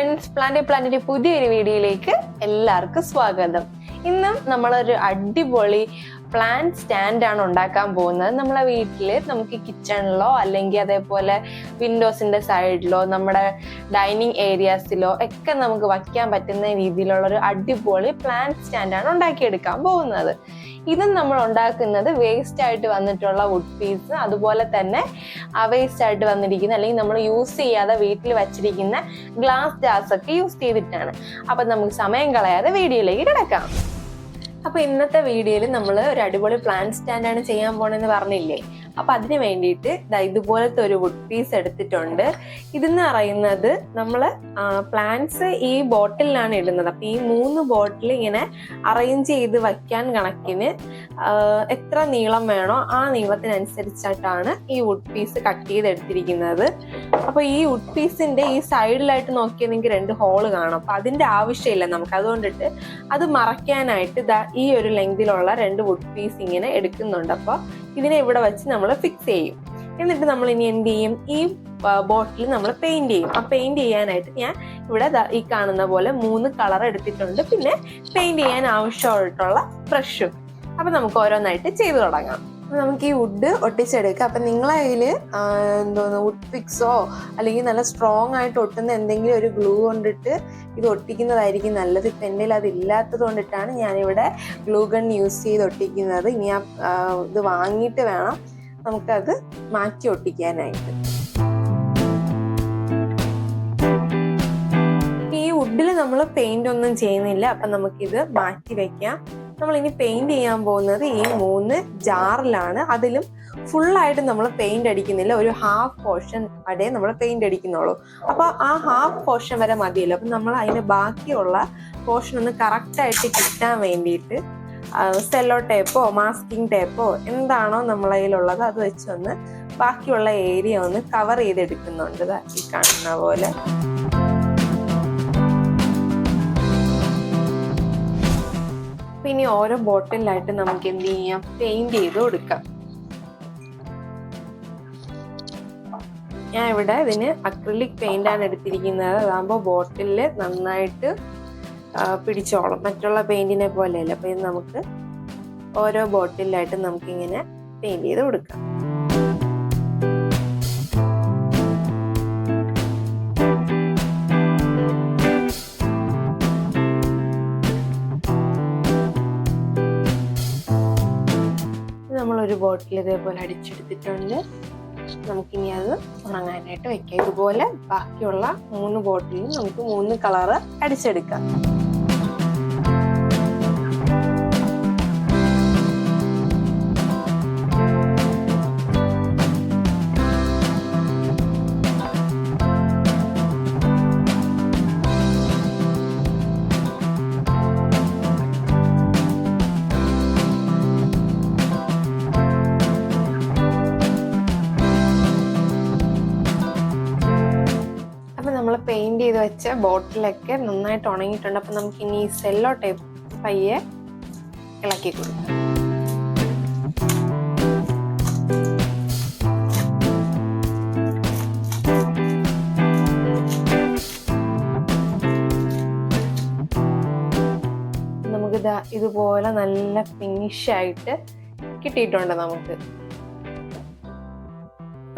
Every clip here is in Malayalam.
ഫ്രണ്ട്സ് പ്ലാന്റ് പ്ലാന്റിന്റെ പുതിയൊരു വീഡിയോയിലേക്ക് എല്ലാവർക്കും സ്വാഗതം. ഇന്നും നമ്മളൊരു അടിപൊളി പ്ലാന്റ് സ്റ്റാൻഡ് ആണ് ഉണ്ടാക്കാൻ പോകുന്നത്. നമ്മളെ വീട്ടിൽ നമുക്ക് കിച്ചണിലോ അല്ലെങ്കിൽ അതേപോലെ വിൻഡോസിന്റെ സൈഡിലോ നമ്മുടെ ഡൈനിങ് ഏരിയാസിലോ ഒക്കെ നമുക്ക് വയ്ക്കാൻ പറ്റുന്ന രീതിയിലുള്ള ഒരു അടിപൊളി പ്ലാന്റ് സ്റ്റാൻഡാണ് ഉണ്ടാക്കിയെടുക്കാൻ പോകുന്നത്. ഇതും നമ്മൾ ഉണ്ടാക്കുന്നത് വേസ്റ്റ് ആയിട്ട് വന്നിട്ടുള്ള വുഡ് പീസ് അതുപോലെ തന്നെ അവേസ്റ്റ് ആയിട്ട് വന്നിരിക്കുന്ന അല്ലെങ്കിൽ നമ്മൾ യൂസ് ചെയ്യാതെ വീട്ടിൽ വെച്ചിരിക്കുന്ന ഗ്ലാസ് ജാർസ് ഒക്കെ യൂസ് ചെയ്തിട്ടാണ്. അപ്പൊ നമുക്ക് സമയം കളയാതെ വീഡിയോയിലേക്ക് കിടക്കാം. അപ്പൊ ഇന്നത്തെ വീഡിയോയിൽ നമ്മൾ ഒരു അടിപൊളി പ്ലാൻ സ്റ്റാൻഡാണ് ചെയ്യാൻ പോണെന്ന് പറഞ്ഞില്ലേ? അപ്പൊ അതിന് വേണ്ടിയിട്ട് ദാ ഇതുപോലത്തെ ഒരു വുഡ് പീസ് എടുത്തിട്ടുണ്ട്. ഇതെന്ന് പറയുന്നത് നമ്മൾ പ്ലാന്റ്സ് ഈ ബോട്ടിലാണ് ഇടുന്നത്. അപ്പൊ ഈ മൂന്ന് ബോട്ടിൽ ഇങ്ങനെ അറേഞ്ച് ചെയ്ത് വയ്ക്കാൻ കണക്കിന് എത്ര നീളം വേണോ ആ നീളത്തിനനുസരിച്ചിട്ടാണ് ഈ വുഡ് പീസ് കട്ട് ചെയ്തെടുത്തിരിക്കുന്നത്. അപ്പോൾ ഈ വുഡ് പീസിന്റെ ഈ സൈഡിലായിട്ട് നോക്കിയാൽ രണ്ട് ഹോൾ കാണും. അപ്പൊ അതിന്റെ ആവശ്യമില്ല നമുക്ക്. അതുകൊണ്ടിട്ട് അത് മറയ്ക്കാനായിട്ട് ഈ ഒരു ലെങ്തിലുള്ള രണ്ട് വുഡ് പീസ് ഇങ്ങനെ എടുക്കുന്നുണ്ട്. അപ്പോൾ ഇതിനെ ഇവിടെ വെച്ച് നമ്മൾ ഫിക്സ് ചെയ്യും. എന്നിട്ട് നമ്മൾ ഇനി എന്ത് ചെയ്യും? ഈ ബോട്ടിൽ നമ്മൾ പെയിന്റ് ചെയ്യും. ആ പെയിന്റ് ചെയ്യാനായിട്ട് ഞാൻ ഇവിടെ ഈ കാണുന്ന പോലെ മൂന്ന് കളർ എടുത്തിട്ടുണ്ട്. പിന്നെ പെയിന്റ് ചെയ്യാൻ ആവശ്യമായിട്ടുള്ള ബ്രഷും അപ്പൊ നമുക്ക് ഓരോന്നായിട്ട് ചെയ്തു തുടങ്ങാം. നമുക്ക് ഈ വുഡ് ഒട്ടിച്ചെടുക്കാം. അപ്പം നിങ്ങളെ കയ്യിൽ എന്തോന്ന് വുഡ് പിക്സോ അല്ലെങ്കിൽ നല്ല സ്ട്രോങ് ആയിട്ട് ഒട്ടുന്ന എന്തെങ്കിലും ഒരു ഗ്ലൂ കൊണ്ടിട്ട് ഇത് ഒട്ടിക്കുന്നതായിരിക്കും നല്ലത്. ഇപ്പം എന്റെ അത് ഇല്ലാത്തത് കൊണ്ടിട്ടാണ് ഞാനിവിടെ ഗ്ലൂ ഗൺ യൂസ് ചെയ്ത് ഒട്ടിക്കുന്നത് ഇനി ആ, ഇത് വാങ്ങിയിട്ട് വേണം നമുക്കത് മാറ്റി ഒട്ടിക്കാനായിട്ട്. പെയിന്റ് ഒന്നും ചെയ്യുന്നില്ല അപ്പം നമുക്കിത് മാറ്റി വെക്കാം. നമ്മൾ ഇനി പെയിന്റ് ചെയ്യാൻ പോകുന്നത് ഈ മൂന്ന് ജാറിലാണ്. അതിലും ഫുള്ളായിട്ട് നമ്മൾ പെയിന്റ് അടിക്കുന്നില്ല. ഒരു ഹാഫ് പോർഷൻ അടേ നമ്മൾ പെയിന്റ് അടിക്കുന്നുള്ളൂ. അപ്പൊ ആ ഹാഫ് പോർഷൻ വരെ മതിയല്ലോ. അപ്പൊ നമ്മൾ അതിന് ബാക്കിയുള്ള പോർഷൻ ഒന്ന് കറക്റ്റ് ആയിട്ട് കിട്ടാൻ വേണ്ടിയിട്ട് സെല്ലോ ടേപ്പോ മാസ്കിംഗ് ടേപ്പോ എന്താണോ നമ്മളെ കയ്യിലുള്ളത് അത് വെച്ചൊന്ന് ബാക്കിയുള്ള ഏരിയ ഒന്ന് കവർ ചെയ്തെടുക്കുന്നുണ്ട് ഈ കാണുന്ന പോലെ. ഇനി ഓരോ ബോട്ടിലായിട്ട് നമുക്ക് എന്ത് ചെയ്യാം? പെയിന്റ് ചെയ്ത് കൊടുക്കാം. ഞാൻ ഇവിടെ ഇതിന് അക്രിലിക് പെയിന്റ് ആണ് എടുത്തിരിക്കുന്നത്. അതാകുമ്പോൾ ബോട്ടിലിൽ നന്നായിട്ട് പിടിച്ചോളാം. മറ്റുള്ള പെയിന്റിനെ പോലെയല്ല. അപ്പൊ ഇത് നമുക്ക് ഓരോ ബോട്ടിലായിട്ട് നമുക്കിങ്ങനെ പെയിന്റ് ചെയ്ത് കൊടുക്കാം. ഒരു ബോട്ടിൽ ഇതേപോലെ അടിച്ചെടുത്തിട്ടുണ്ട്. നമുക്കിനി അത് ഉണങ്ങാനായിട്ട് വെക്കാം. ഇതുപോലെ ബാക്കിയുള്ള മൂന്ന് ബോട്ടിലും നമുക്ക് മൂന്ന് കളറ് അടിച്ചെടുക്കാം. നമ്മൾ പെയിന്റ് ചെയ്ത് വെച്ച ബോട്ടിലൊക്കെ നന്നായിട്ട് ഉണങ്ങിയിട്ടുണ്ട്. അപ്പം നമുക്ക് ഇനി സെല്ലോ ടേപ്പ് പയ്യെ ഇളക്കി കൊടുക്കാം. ഇതുപോലെ നല്ല ഫിനിഷ് ആയിട്ട് കിട്ടിയിട്ടുണ്ട് നമുക്ക്.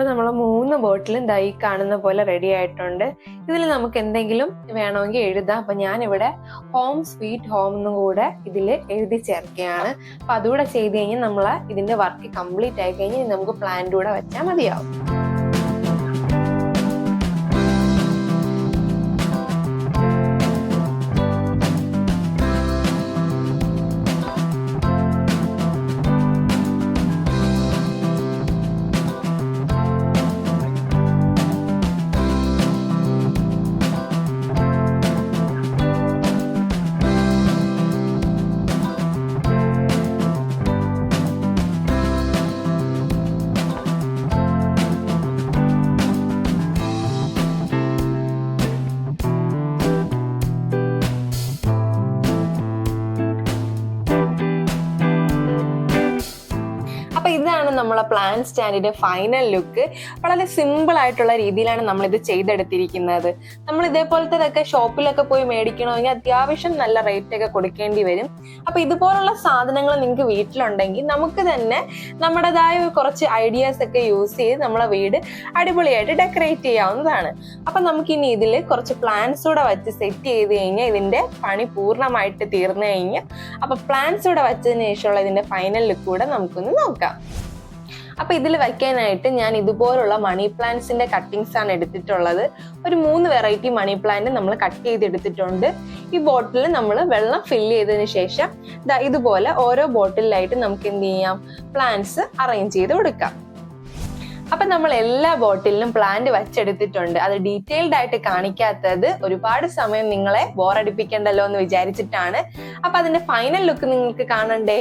ഇപ്പൊ നമ്മൾ മൂന്ന് ബോട്ടിലും ദൈ കാണുന്ന പോലെ റെഡി ആയിട്ടുണ്ട്. ഇതിൽ നമുക്ക് എന്തെങ്കിലും വേണമെങ്കിൽ എഴുതാം. അപ്പൊ ഞാനിവിടെ ഹോം സ്വീറ്റ് ഹോം എന്നും കൂടെ ഇതിൽ എഴുതി ചേർക്കുകയാണ്. അപ്പൊ അതുകൂടെ ചെയ്ത് കഴിഞ്ഞാൽ നമ്മൾ ഇതിന്റെ വർക്ക് കംപ്ലീറ്റ് ആയി കഴിഞ്ഞാൽ നമുക്ക് പ്ലാന്റ് കൂടെ വെച്ചാൽ മതിയാവും. നമ്മളെ പ്ലാൻ സ്റ്റാൻഡിന്റെ ഫൈനൽ ലുക്ക് വളരെ സിമ്പിൾ ആയിട്ടുള്ള രീതിയിലാണ് നമ്മൾ ഇത് ചെയ്തെടുത്തിരിക്കുന്നത്. നമ്മൾ ഇതേപോലത്തെ ഷോപ്പിലൊക്കെ പോയി മേടിക്കണമെങ്കിൽ അത്യാവശ്യം നല്ല റേറ്റ് ഒക്കെ കൊടുക്കേണ്ടി വരും. അപ്പൊ ഇതുപോലുള്ള സാധനങ്ങൾ നിങ്ങൾക്ക് വീട്ടിലുണ്ടെങ്കിൽ നമുക്ക് തന്നെ നമ്മുടേതായ കുറച്ച് ഐഡിയാസ് ഒക്കെ യൂസ് ചെയ്ത് നമ്മളെ വീട് അടിപൊളിയായിട്ട് ഡെക്കറേറ്റ് ചെയ്യാവുന്നതാണ്. അപ്പൊ നമുക്ക് ഇനി ഇതിൽ കുറച്ച് പ്ലാന്റ്സ് കൂടെ വെച്ച് സെറ്റ് ചെയ്ത് കഴിഞ്ഞാൽ ഇതിന്റെ പണി പൂർണമായിട്ട് തീർന്നു കഴിഞ്ഞാൽ അപ്പൊ പ്ലാന്റ്സ് കൂടെ വെച്ചതിന് ശേഷമുള്ള ഇതിന്റെ ഫൈനൽ ലുക്ക് കൂടെ നമുക്കൊന്ന് നോക്കാം. അപ്പൊ ഇതിൽ വെക്കാനായിട്ട് ഞാൻ ഇതുപോലുള്ള മണി പ്ലാന്റ്സിന്റെ കട്ടിങ്സ് ആണ് എടുത്തിട്ടുള്ളത്. ഒരു മൂന്ന് വെറൈറ്റി മണി പ്ലാന്റ് നമ്മൾ കട്ട് ചെയ്തെടുത്തിട്ടുണ്ട്. ഈ ബോട്ടിൽ നമ്മൾ വെള്ളം ഫില്ല് ചെയ്തതിന് ശേഷം ഇതുപോലെ ഓരോ ബോട്ടിലായിട്ട് നമുക്ക് എന്ത് ചെയ്യാം? പ്ലാന്റ്സ് അറേഞ്ച് ചെയ്ത് കൊടുക്കാം. അപ്പൊ നമ്മൾ എല്ലാ ബോട്ടിലും പ്ലാന്റ് വച്ചെടുത്തിട്ടുണ്ട്. അത് ഡീറ്റെയിൽഡ് ആയിട്ട് കാണിക്കാത്തത് ഒരുപാട് സമയം നിങ്ങളെ ബോറടിപ്പിക്കണ്ടല്ലോ എന്ന് വിചാരിച്ചിട്ടാണ്. അപ്പൊ അതിന്റെ ഫൈനൽ ലുക്ക് നിങ്ങൾക്ക് കാണണ്ടേ?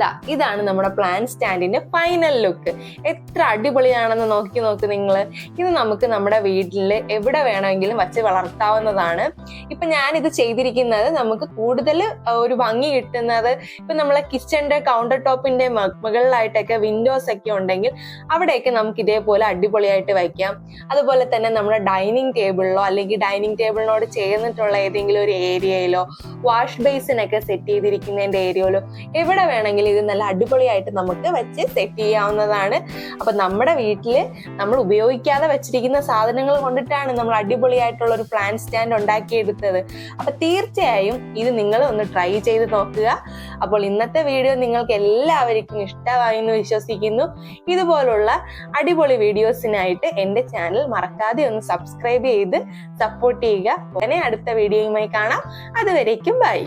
ദാ ഇതാണ് നമ്മുടെ പ്ലാൻ സ്റ്റാൻഡിന്റെ ഫൈനൽ ലുക്ക് എത്ര അടിപൊളിയാണെന്ന് നോക്കി നോക്ക് നിങ്ങൾ ഇത് നമുക്ക് നമ്മുടെ വീട്ടിൽ എവിടെ വേണമെങ്കിലും വച്ച് വളർത്താവുന്നതാണ്. ഇപ്പൊ ഞാൻ ഇത് ചെയ്തിരിക്കുന്നത് നമുക്ക് കൂടുതൽ ഒരു ഭംഗി കിട്ടുന്നത് ഇപ്പൊ നമ്മളെ കിച്ചന്റെ കൗണ്ടർ ടോപ്പിന്റെ മുകളിലായിട്ടൊക്കെ വിൻഡോസ് ഒക്കെ ഉണ്ടെങ്കിൽ അവിടെയൊക്കെ നമുക്ക് ഇതേപോലെ അടിപൊളിയായിട്ട് വയ്ക്കാം. അതുപോലെ തന്നെ നമ്മുടെ ഡൈനിങ് ടേബിളിലോ അല്ലെങ്കിൽ ഡൈനിങ് ടേബിളിനോട് ചേർന്നിട്ടുള്ള ഏതെങ്കിലും ഒരു ഏരിയയിലോ വാഷ് ബേസിനൊക്കെ സെറ്റ് ചെയ്തിരിക്കുന്നതിന്റെ ഏരിയയിലോ എവിടെ വേണമെങ്കിലും ഇത് നല്ല അടിപൊളിയായിട്ട് നമുക്ക് വെച്ച് സെറ്റ് ചെയ്യാവുന്നതാണ്. അപ്പൊ നമ്മുടെ വീട്ടിൽ നമ്മൾ ഉപയോഗിക്കാതെ വെച്ചിരിക്കുന്ന സാധനങ്ങൾ കൊണ്ടിട്ടാണ് നമ്മൾ അടിപൊളിയായിട്ടുള്ള ഒരു പ്ലാൻ സ്റ്റാൻഡ് ഉണ്ടാക്കിയെടുത്തത്. അപ്പൊ തീർച്ചയായും ഇത് നിങ്ങൾ ഒന്ന് ട്രൈ ചെയ്ത് നോക്കുക. അപ്പോൾ ഇന്നത്തെ വീഡിയോ നിങ്ങൾക്ക് എല്ലാവർക്കും ഇഷ്ടമായി എന്ന് വിശ്വസിക്കുന്നു. ഇതുപോലുള്ള അടിപൊളി വീഡിയോസിനായിട്ട് എന്റെ ചാനൽ മറക്കാതെ ഒന്ന് സബ്സ്ക്രൈബ് ചെയ്ത് സപ്പോർട്ട് ചെയ്യുക. ഉടനെ അടുത്ത വീഡിയോയുമായി കാണാം. അതുവരേക്കും ബൈ